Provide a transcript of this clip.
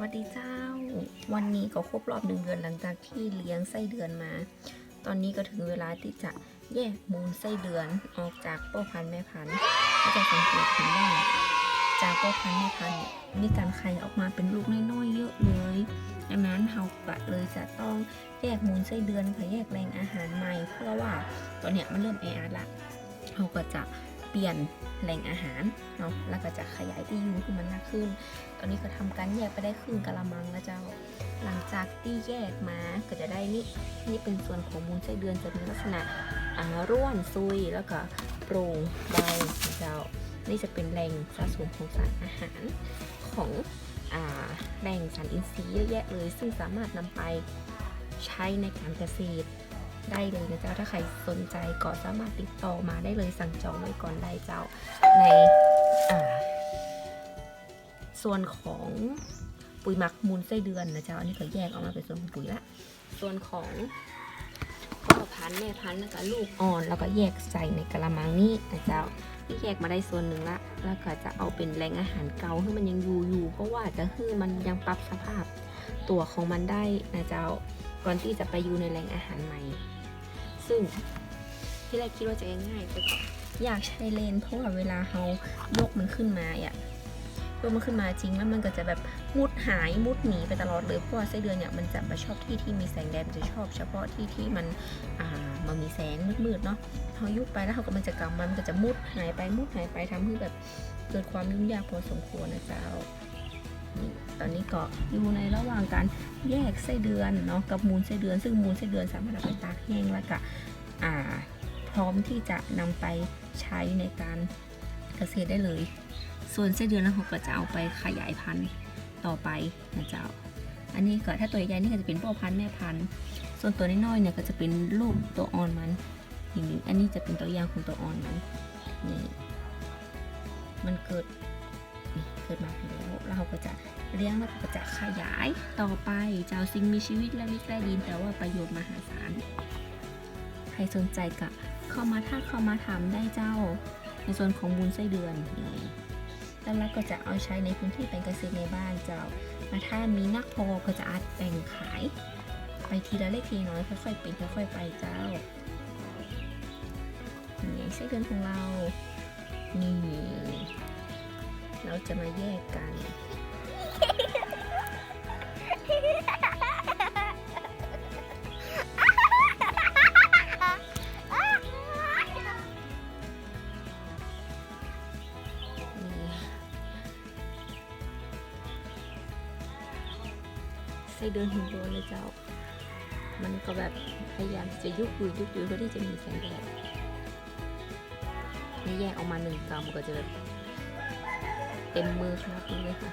วัสดีเจ้า วันนี้ก็ครบรอบหนึ่งเดือนหลังจากที่เลี้ยงไส้เดือนมา ตอนนี้ก็ถึงเวลาที่จะแยกมูลไส้เดือนออกจากพ่อพันธุ์แม่พันธุ์ก็จะสังเกตเห็นว่าจากพ่อพันธุ์แม่พันธุ์เนี่ยมีการไข่ออกมาเป็นลูกน้อยๆเยอะเลยดังนั้นเราก็เลยจะต้องแยกมูลไส้เดือนค่ะแยกแหล่งอาหารใหม่ เพื่อว่าตอนเนี้ยมันเริ่มแออัดละเราก็จะ เปลี่ยนแหล่งอาหารเนาะแล้วก็จะขยายที่อยู่ให้มันมากขึ้น ตอนนี้ก็ทำการแยกไปได้ครึ่งกะละมังแล้วเจ้า หลังจากที่แยกมาก็จะได้นี่นี่เป็นส่วนของมูลไส้เดือนจะมีลักษณะร่วนซุยแล้วก็โปร่งเบาเจ้า นี่จะเป็นแหล่งสะสมของสารอาหารของแหล่งสารอินทรีย์เยอะแยะเลย ซึ่งสามารถนำไปใช้ในการเกษตร ได้เลยนะเจ้าถ้าใครสนใจก็สามารถติดต่อมาได้เลยสั่งจองไว้ก่อนได้เจ้าในส่วนของปุ๋ยหมักมูลไส้เดือนนะเจ้าอันนี้ก็แยกออกมาเป็นส่วนของปุ๋ยละส่วนของพ่อพันธุ์แม่พันธุ์แล้วก็ลูกอ่อน แล้วก็แยกใส่ในกระมังนี้นะเจ้าที่แยกมาได้ส่วนหนึ่งละ แล้วก็จะเอาเป็นแหล่งอาหารเก่าให้มันยังอยู่อยู่เพราะว่าจะให้มันยังปรับสภาพตัวของมันได้นะเจ้าก่อนที่จะไปอยู่ในแหล่งอาหารใหม่ ซึ่งที่แรกคิดว่าจะง่ายๆแต่ก็อยากใช้เลน เพราะว่าเวลาเรายกมันขึ้นมาอะตัวมันขึ้นมาจริงแล้วมันก็จะแบบมุดหายมุดหนีไปตลอดเลยเพราะว่าไส้เดือนเนี่ยมันจะมาชอบที่ที่มีแสงแดดมันจะชอบเฉพาะที่ที่มันอ่ามันมีแสงมืดๆเนาะพอยุบไปแล้วเขาก็มันจะกำมันก็จะมุดหายไปมุดหายไปทำให้แบบเกิดความยุ่งยากพอสมควรนะเจ้า ตอนนี้ก็อยู่ในระหว่างการแยกไส้เดือนเนาะกับมูลไส้เดือน ซึ่งมูลไส้เดือนสามารถเอาไปตากแห้งแล้วก็พร้อมที่จะนำไปใช้ในการเกษตรได้เลย ส่วนไส้เดือนแล้วเขาก็จะเอาไปขยายพันธุ์ต่อไปนะเจ้า อันนี้ก็ถ้าตัวใหญ่ๆนี่ก็จะเป็นพ่อพันธุ์แม่พันธุ์ส่วนตัวน้อยๆเนี่ยก็จะเป็นลูกตัวอ่อนมันอย่างนี้อันนี้จะเป็นตัวอย่างของตัวอ่อนมันนี่มันเกิด กิดมาแล้วแล้ว เราก็จะเลี้ยงแล้วก็จะขยายต่อไปเจ้าสิ่งมีชีวิตและลิกได้ดิน แต่ว่าประโยชน์มหาศาล ใครสนใจก็เข้ามาถ้าเข้ามาถามได้เจ้า ในส่วนของมูลไส้เดือนนี่แล้วเราก็จะเอาใช้ในพื้นที่เป็นเกษตรในบ้านเจ้าแล้วถ้ามีนักพอก็จะอาจแบ่งขาย ไปทีละเล็กทีน้อยค่อยๆเป็นค่อยๆไปเจ้านี่ไส้เดือนของเรานี่ เราจะมาแยกกันนี่ไส้เดือนหุ่นโดนเลยเจ้า มันก็แบบพยายามจะยุบอยู่ยุบอยู่เพื่อที่จะมีแสงแดดนี่แยกออกมาหนึ่งกรัมก็จะแบบ เต็มมือขนาดนี้เลยค่ะ